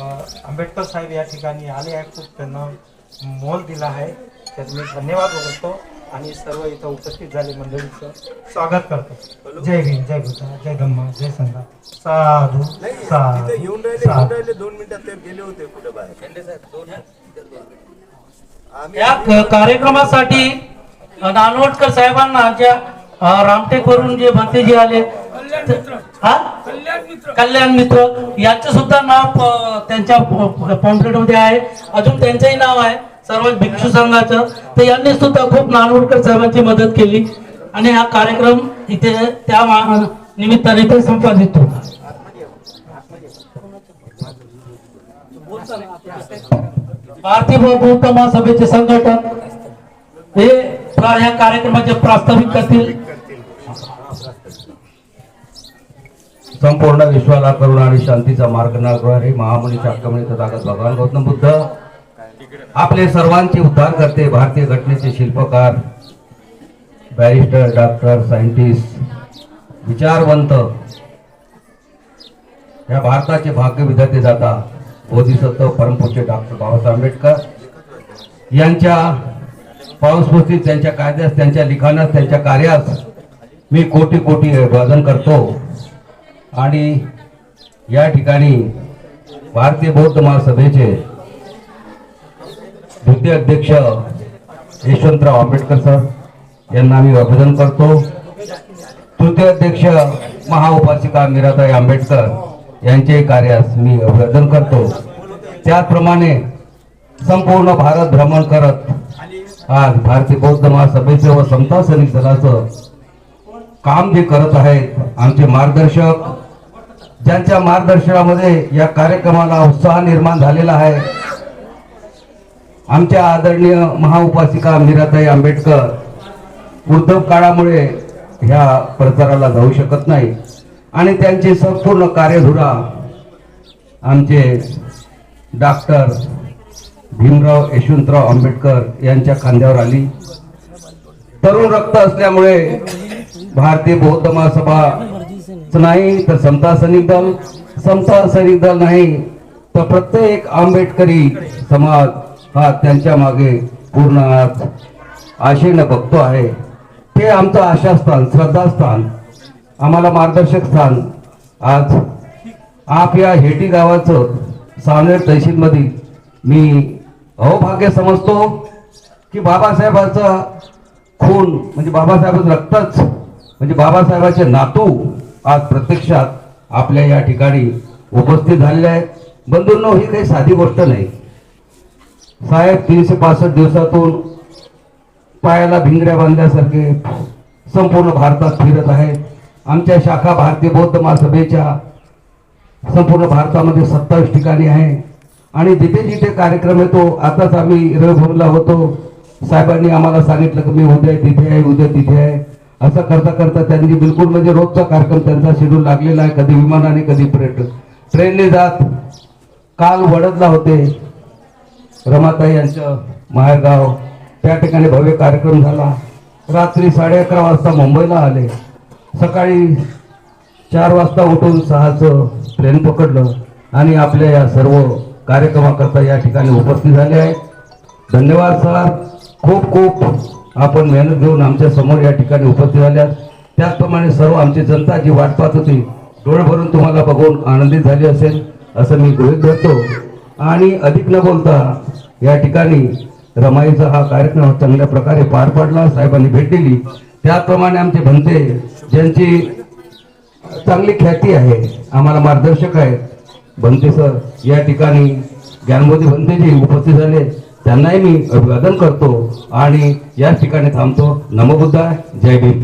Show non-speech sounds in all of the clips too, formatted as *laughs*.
आंबेडकर साहेब या ठिकाणी आले आहे खूप त्यांना मोल दिला आहे. त्यात मी धन्यवाद बोलतो आणि सर्व इथं उपस्थित झाले मंडळीचं स्वागत करतो. जय भीम जय बुद्धा जय धम्मा जय संघा साधू येऊन राहिले येऊन साधू. राहिले. दोन मिनिटात ते गेले होते कुठे बाहेर. आम्ही या कार्यक्रमासाठी नानवटकर साहेबांना ज्या अ, रामटेकवरून जे भंतेजी आले त- हा? कल्याण मित्र. यांचं सुद्धा नाव त्यांच्या पॉम्पलेटमध्ये आहे. अजून त्यांचंही नाव आहे. सर्व भिक्षू संघाचं. तर यांनी सुद्धा खूप नानवटकर साहेबांची मदत केली. आणि हा कार्यक्रम इथे त्या निमित्ताने ते संपादित होता भारतीय बौद्ध महासभेचे संघटक. हे या कार्यक्रमाचे प्रास्ताविक करतील. संपूर्ण विश्वाला करुणा आणि शांतीचा मार्ग नागणारे महामुनी शाक्यमुनी तथागत भगवान गौतम बुद्ध. आपले सर्वांचे उद्धार करते भारतीय घटनेचे शिल्पकार बॅरिस्टर डॉक्टर सायंटिस्ट विचारवंत. या भारताचे भाग्य विधाते जाता बोधिसत्व परमपूज्य डॉक्टर बाबासाहेब आंबेडकर. यांच्या पावसपुस्तीत त्यांच्या कायद्यास त्यांच्या लिखाणास त्यांच्या कार्यास मी कोटी कोटी अभिवादन करतो. आणि या ठिकाणी भारतीय बौद्ध महासभेचे द्वितीय अध्यक्ष यशवंतराव आंबेडकर सर यांना मी अभिनंदन करतो. तृतीय अध्यक्ष महाउपासिका मीराताई आंबेडकर यांचे कार्यास मी अभिवादन करतो. त्याचप्रमाणे संपूर्ण भारत भ्रमण करत आज भारतीय बौद्ध महासभेचं व समता सैनिक दलाचं काम जे करत आहेत आमचे मार्गदर्शक त्यांच्या मार्गदर्शनामध्ये या कार्यक्रमाला उत्साह निर्माण झालेला आहे. आमच्या आदरणीय महाउपासिका मीराताई आंबेडकर उद्धव काळामुळे ह्या प्रचाराला जाऊ शकत नाही. आणि त्यांची संपूर्ण कार्यधुरा आमचे डॉक्टर भीमराव यशवंतराव आंबेडकर यांच्या खांद्यावर आली. तरुण रक्त असल्यामुळे भारतीय बौद्ध महासभा नाही. तर समता सैनिक दल समता सैनिक दल नाही तर प्रत्येक आंबेडकरी समाज हा त्यांच्या मागे पूर्ण आशेनं बघतो आहे. ते आमचं आशास्थान श्रद्धास्थान आम्हाला मार्गदर्शक स्थान. आज आप या हेटी गावाचं सावनेर तहसीलमधील मी अहोभाग्य समजतो की बाबासाहेबाचा खून म्हणजे बाबासाहेबाचं रक्तच म्हणजे बाबासाहेबाचे नातू आज प्रत्यक्षात आपल्या या ठिकाणी उपस्थित झालेल्या आहेत. बंधूंनो ही काही साधी गोष्ट नाही. साहेब तीनशे पासष्ट दिवसातून पायाला भिंगड्या बांधल्यासारखे संपूर्ण भारतात फिरत आहेत. आमच्या शाखा भारतीय बौद्ध महासभेच्या संपूर्ण भारतामध्ये सत्तावीस ठिकाणी आहे. आणि जिथे जिथे कार्यक्रम येतो आताच आम्ही रविभवनला होतो. साहेबांनी आम्हाला सांगितलं की मी उद्या तिथे आहे उद्या तिथे आहे. असं करता करता त्यांनी बिलकुल म्हणजे रोजचा कार्यक्रम त्यांचा शेड्यूल लागलेला आहे कधी विमानाने कधी ट्रेन ट्रेनने जात काल वडदला होते. रमाताई यांचं माहेरगाव. त्या ठिकाणी भव्य कार्यक्रम झाला. रात्री साडे अकरा वाजता मुंबईला आले. सकाळी चार वाजता उठून सहाचं ट्रेन पकडलं आणि आपल्या या सर्व कार्यक्रमाकरता या ठिकाणी उपस्थित झाले आहेत. धन्यवाद सर. खूप खूप आपण मेहनत घेऊन आमच्यासमोर या ठिकाणी उपस्थित झाल्या त्याचप्रमाणे सर्व आमची जनता जी वाट पाहत होती डोळे भरून तुम्हाला बघून आनंदित झाली असेल असं मी गृहित धरतो. आणि अधिक न बोलता या ठिकाणी रमाईचा हा कार्यक्रम चांगल्या प्रकारे पार पडला साहेबांनी भेट दिली. त्याचप्रमाणे आमचे भंते ज्यांची चांगली ख्याती आहे आम्हाला मार्गदर्शक आहेत. भंते सर या ठिकाणी ज्ञानमोदी भंतेजी उपस्थित झाले. त्यांनाही मी अभिवादन करतो आणि या ठिकाणी थांबतो. नमोबुद्धा जय भीम.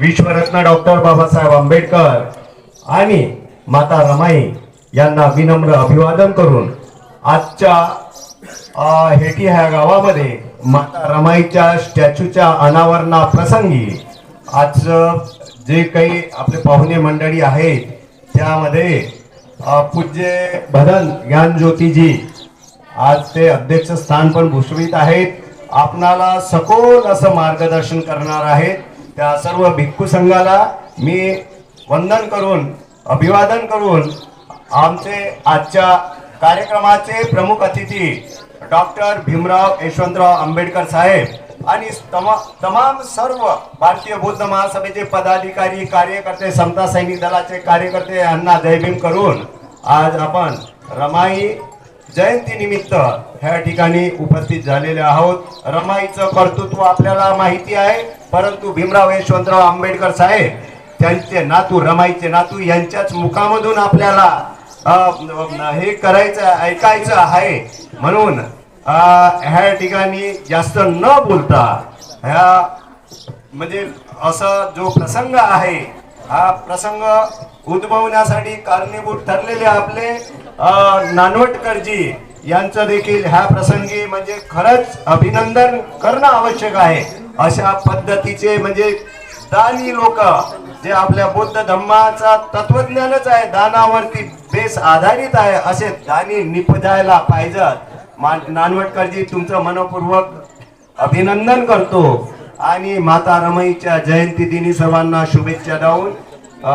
विश्वरत्न डॉक्टर बाबासाहेब आंबेडकर आणि माता रमाई यांना विनम्र अभिवादन करून आजच्या हेटी ह्या गावामध्ये माता रमाईच्या स्टॅच्यूच्या अनावरणा प्रसंगी आज जे काही आपले पाहुणे मंडळी आहेत त्यामध्ये पूज्य भदन ज्ञान ज्योतीजी आज ते अध्यक्ष स्थान पण भूषवित आहेत. आपणाला सखोल असं मार्गदर्शन करणार आहेत. त्या सर्व भिक्खू संघाला मी वंदन करून अभिवादन करून आमचे आजच्या कार्यक्रमाचे प्रमुख अतिथी डॉक्टर भीमराव यशवंतराव आंबेडकर साहेब आणि तमा तमाम सर्व भारतीय बौद्ध महासभेचे पदाधिकारी कार्यकर्ते समता सैनिक दलाचे कार्यकर्ते यांना जयभीम करून आज आपण रमाई जयंती निमित्त ह्या ठिकाणी उपस्थित झालेले आहोत. रमाईचं कर्तृत्व आपल्याला माहिती आहे परंतु भीमराव यशवंतराव आंबेडकर साहेब त्यांचे नातू रमाईचे नातू यांच्याच मुखामधून आपल्याला हे करायचं ऐकायचं आहे. म्हणून ह्या ठिकाणी जास्त न बोलता ह्या म्हणजे असं जो प्रसंग आहे हा प्रसंग उद्भवण्यासाठी कारणीभूत ठरलेले आपले नानवटकरजी यांचं देखील ह्या प्रसंगी म्हणजे खरंच अभिनंदन करणं आवश्यक आहे. अशा पद्धतीचे म्हणजे दानी लोक जे आपल्या बौद्ध धम्माचा तत्वज्ञानच आहे दानावरती बेस आधारित आहे असे दानी निपजायला पाहिजेत. नानवटकरजी तुमचं मनपूर्वक अभिनंदन करतो. आणि माता रमईच्या जयंती दिनी सर्वांना शुभेच्छा देऊन अ,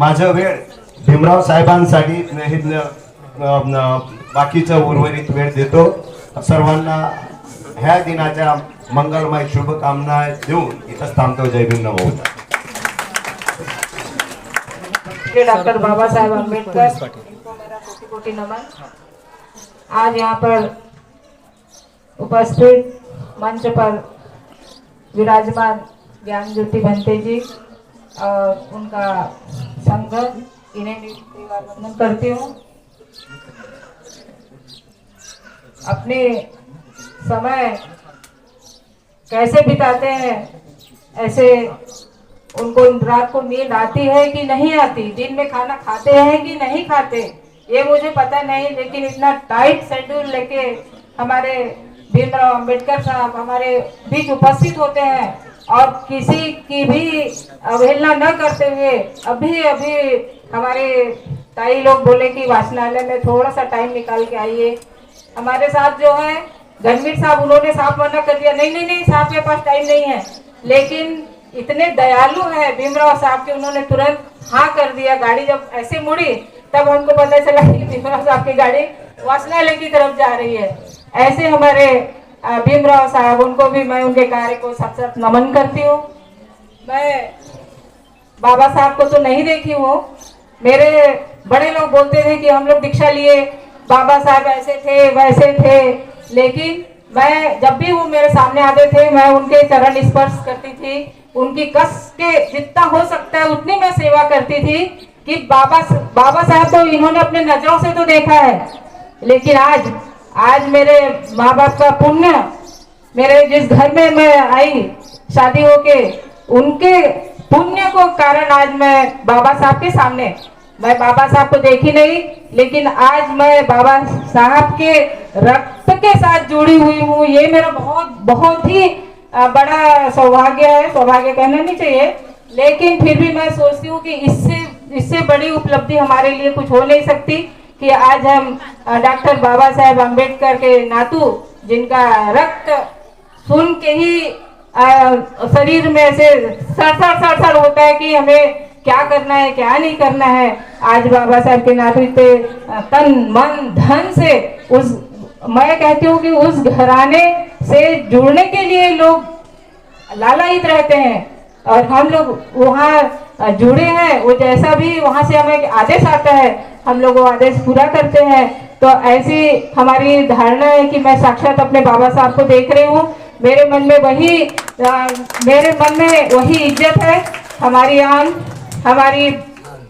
माझं वेळ भीमराव साहेबांसाठी बाकीचं उर्वरित वेळ देतो. सर्वांना ह्या दिनाच्या मंगलमय शुभकामना देऊन इथंच थांबतो. जय भीम नमो डॉक्टर बाबा साहेब अम्बेडकर इनको मेरा कोटि कोटि नमन. आज यहाँ पर उपस्थित मंच पर विराजमान ज्ञान ज्योति भंते जी और उनका संघ, इन्हें वंदन करती हूँ। अपने समय कैसे बिताते हैं, ऐसे उनको, रात को नींद आती है कि नहीं आती? दिन में खाना खाते हैं कि नहीं खाते? ये मुझे पता नहीं, लेकिन इतना टाइट शेड्यूल लेके हमारे भीमराव अंबेडकर साहब हमारे बीच उपस्थित होते हैं और किसी की भी अवहेलना न करते हुए अभी अभी हमारे ताई लोग बोले कि वाचनालय में थोड़ा सा टाइम निकाल के आइए। हमारे साथ जो है गणवीर साहब, उन्होंने साफ़ मना कर दिया। नहीं नहीं नहीं, साहब के पास टाइम नहीं है। लेकिन इतने दयालु है भीमराव साहब के, उन्होंने तुरंत हाँ कर दिया। गाड़ी जब ऐसे मुड़ी तब हमको पता चला कि भीमराव साहब की गाड़ी वासनालय की तरफ़ जा रही है। ऐसे हमारे भीमराव साहब, उनको भी मैं उनके कार्य को सत सत नमन करती हूँ। मैं बाबा साहब को तो नहीं देखी हूँ। मेरे बड़े लोग बोलते थे कि हम लोग दीक्षा लिए बाबा साहब ऐसे थे, वैसे थे। लेकिन मैं जब भी वो मेरे सामने आते थे, मैं उनके चरण स्पर्श करती थी। उनकी कस के जितना हो सकता है, उतनी मैं सेवा करती थी। कि बाबा बाबा साहब तो इन्होंने अपने नज़रों से तो देखा है, लेकिन आज आज मेरे माँ बाप का पुण्य, मेरे जिस घर में मैं आई, शादी होके, उनके पुण्य को कारण आज मैं बाबा साहब के सामने, मैं बाबा साहब को देखी नहीं, लेकिन आज मैं बाबा साहब के रक्त के साथ जुड़ी हुई हूँ, ये मेरा बहुत बहुत ही बड़ा सौभाग्य है, सौभाग्य कहना नहीं चाहिए, लेकिन फिर भी मैं सोचती हूँ कि इससे इससे बड़ी उपलब्धि हमारे लिए कुछ हो नहीं सकती कि आज हम डॉक्टर बाबा साहेब अंबेडकर के नातू, जिनका रक्त सुन के ही शरीर में ऐसे सड़सड़ सड़सड़ होता है कि हमें क्या करना है, क्या नहीं करना है। आज बाबा साहब के नातू तन, मन, धन से उस, मैं कहती हूँ कि उस घराने से जुड़ने के लिए लोग लालायित रहते हैं। और हम लोग वहाँ जुड़े हैं। वो जैसा भी वहाँ से हमें आदेश आता है हम लोग वो आदेश पूरा करते हैं। तो ऐसी हमारी धारणा है कि मैं साक्षात अपने बाबा साहब को देख रही हूँ। मेरे मन में वही अ, मेरे मन में वही इज़्ज़त है। हमारी आन हमारी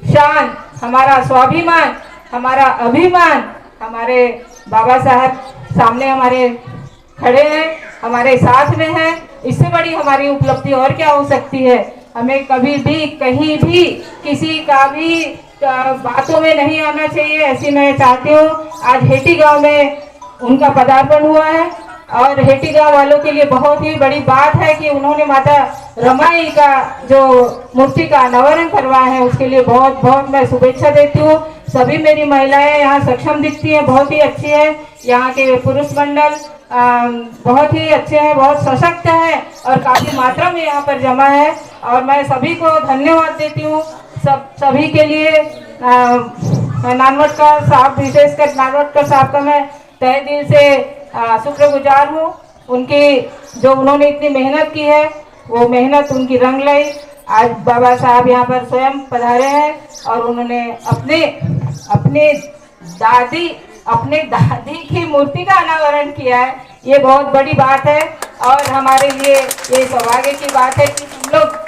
शान हमारा स्वाभिमान हमारा अभिमान हमारे बाबा साहब सामने हमारे खड़े हैं हमारे साथ में हैं। इससे बड़ी हमारी उपलब्धि और क्या हो सकती है? हमें कभी भी, कहीं भी किसी का भी बातों में नहीं आना चाहिए, ऐसी मैं चाहती हूँ, आज हेटी गाँव में उनका पदार्पण हुआ है, और हेटी गाँव वालों के लिए बहुत ही बड़ी बात है कि उन्होंने माता रमाई का जो मूर्ति का अनावरण करवाया है, उसके लिए बहुत बहुत मैं शुभेच्छा देती हूँ। सभी मेरी महिलाएँ यहाँ सक्षम दिखती हैं, बहुत ही अच्छी है, यहाँ के पुरुष मंडल बहुत ही अच्छे हैं, बहुत सशक्त हैं और काफ़ी मात्रा में यहाँ पर जमा है। और मैं सभी को धन्यवाद देती हूँ। सब, सभी के लिए नानवटकर साहब विशेषकर नानवटकर साहब का मैं तय दिल से शुक्रगुजार हूँ। उनकी, जो उन्होंने इतनी मेहनत की है, वो मेहनत उनकी रंग लाई। आज बाबा साहब यहाँ पर स्वयं पधारे हैं और उन्होंने अपने अपने दादी अपने दादी की मूर्ति का अनावरण किया है। ये बहुत बड़ी बात है और हमारे लिए ये सौभाग्य की बात है कि हम लोग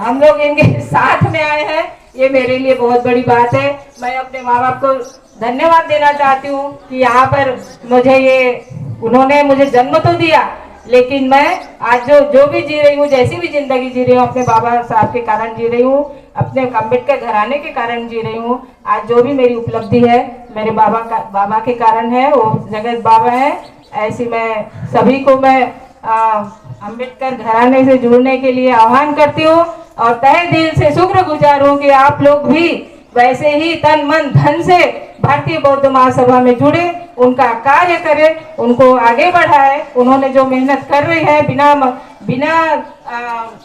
हम लोग इनके साथ में आए हैं। ये मेरे लिए बहुत बड़ी बात है। मैं अपने माँ बाप को धन्यवाद देना चाहती हूँ कि यहाँ पर मुझे ये, उन्होंने मुझे जन्म तो दिया, लेकिन मैं आज जो जो भी जी रही हूँ, जैसी भी ज़िंदगी जी रही हूँ, अपने बाबा साहब के कारण जी रही हूँ, अपने अंबेडकर घराने के कारण जी रही हूँ, आज जो भी मेरी उपलब्धि है मेरे बाबा का बाबा के कारण है वो जगत बाबा है। ऐसी मैं सभी को मैं अंबेडकर घराने से जुड़ने के लिए आह्वान करती हूँ और तहे दिल से शुक्र गुजार हूँ कि आप लोग भी वैसे ही तन मन धन से भारतीय बौद्ध महासभा में जुड़े उनका कार्य करें उनको आगे बढ़ाए। उन्होंने जो मेहनत कर रही है बिना बिना आ,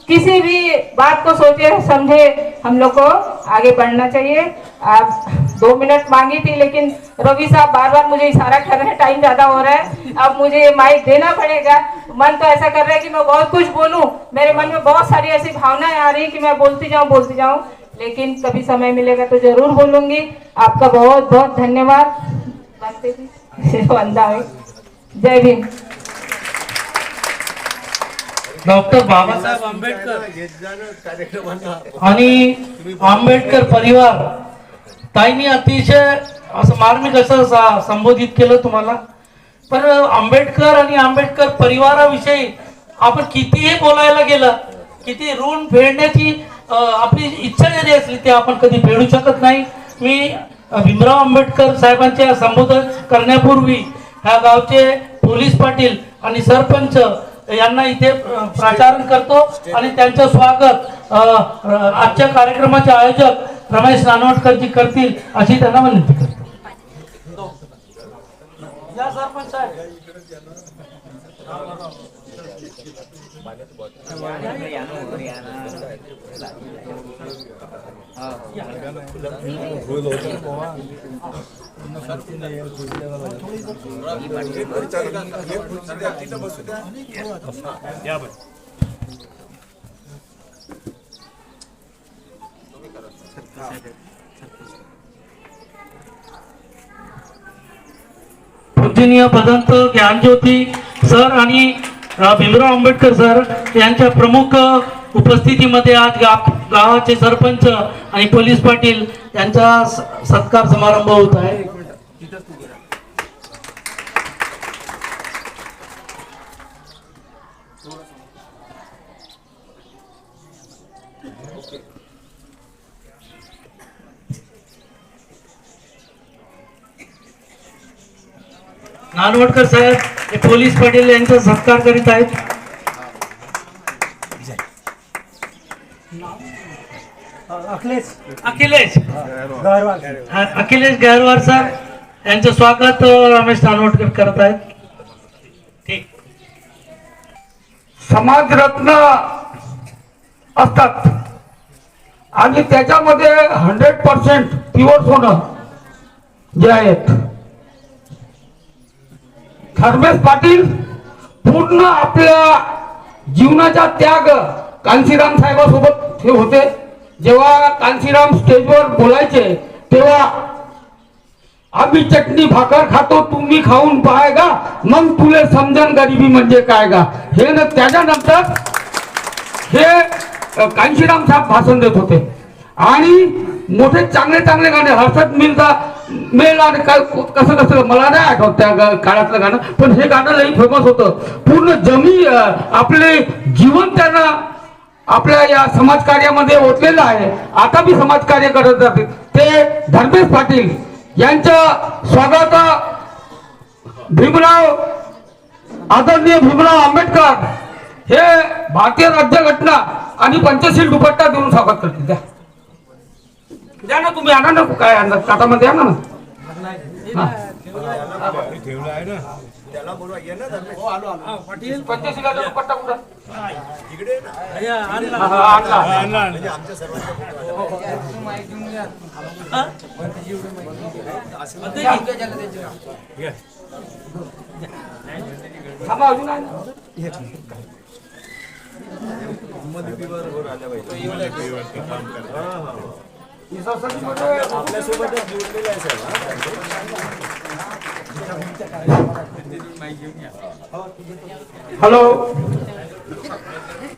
किसी भी बात को सोचे समझे हम लोग को आगे बढ़ना चाहिए। आप दो मिनट मांगी थी लेकिन रवि साहब बार बार मुझे इशारा कर रहे हैं टाइम ज़्यादा हो रहा है। अब मुझे ये माइक देना पड़ेगा। मन तो ऐसा कर रहा है कि मैं बहुत कुछ बोलूँ। मेरे मन में बहुत सारी ऐसी भावनाएँ आ रही है कि मैं बोलती जाऊँ बोलती जाऊँ। लेकिन कभी समय मिलेगा तो ज़रूर बोलूँगी। आपका बहुत बहुत धन्यवाद वंदा *laughs* जय भीम। डॉक्टर बाबासाहेब आंबेडकर। आणि आंबेडकर परिवार। ताईंनी अतिशय असं मार्मिक असं संबोधित केलं तुम्हाला. पण आंबेडकर आणि आंबेडकर परिवाराविषयी आपण कितीही बोलायला गेलं किती ऋण फेडण्याची आपली इच्छा जरी असली ती आपण कधी फेडू शकत नाही. मी भीमराव आंबेडकर साहेबांच्या संबोधन करण्यापूर्वी ह्या गावचे पोलीस पाटील आणि सरपंच यांना इथे अं, प्राचारण करतो आणि त्यांचं स्वागत आजच्या कार्यक्रमाचे आयोजक रमेश नानवटकरजी करतील अशी त्यांना विनंती करतो. या सरपंच साहेब पूजनीय भदंत ज्ञानज्योती सर आणि भीमराव आंबेडकर सर यांच्या प्रमुख उपस्थितीमध्ये आज गा गावाचे सरपंच आणि पोलीस पाटील यांचा सत्कार समारंभ होत आहे. नानवडकर साहेब हे पोलीस पाटील यांचा सत्कार करीत आहेत. अखिलेश. अखिलेश. हा, गैरवार सर यांचं स्वागत रमेश नानवडकर करत आहेत. ठीक. समाजरत्न असतात. आणि त्याच्यामध्ये हंड्रेड पर्सेंट प्युअर सोनं जे आहेत. धर्मेश पाटील पूर्ण आपल्या जीवनाचा त्याग कांशीराम साहेबासोबत हे होते. जेव्हा कांशीराम स्टेजवर बोलायचे तेव्हा आम्ही चटणी भाकर खातो तुम्ही खाऊन पाहायगा मग तुले समजन गरिबी म्हणजे काय गा. हे न त्याच्यानंतर हे कांशीराम साहेब भाषण देत होते. आणि मोठे चांगले चांगले गाणे हर्षद मिलचा मेला काय कसं कसं मला नाही आठवत त्या काळातलं गाणं पण हे गाणं लई फेमस होतं. पूर्ण जमी आपले जीवन त्यांना आपल्या या समाजकार्यामध्ये ओतलेलं आहे. आता बी समाजकार्य करत जाते ते धर्मेश पाटील यांच्या स्वागत भीमराव आदरणीय भीमराव आंबेडकर हे भारतीय राज्यघटना आणि पंचशील दुपट्टा देऊन स्वागत करतील. त्या द्या ना तुम्ही आणा ना काय आणा. ताटामध्ये आणा ना. त्याला बोलवा ये ना इकडे ना. हा, हा, आणला. म्हणजे आमच्या सर्वांच्या फोटो थांबा, अजून आहे ना. आपल्यासोबतच जोडलेले आहे साहेब हॅलो.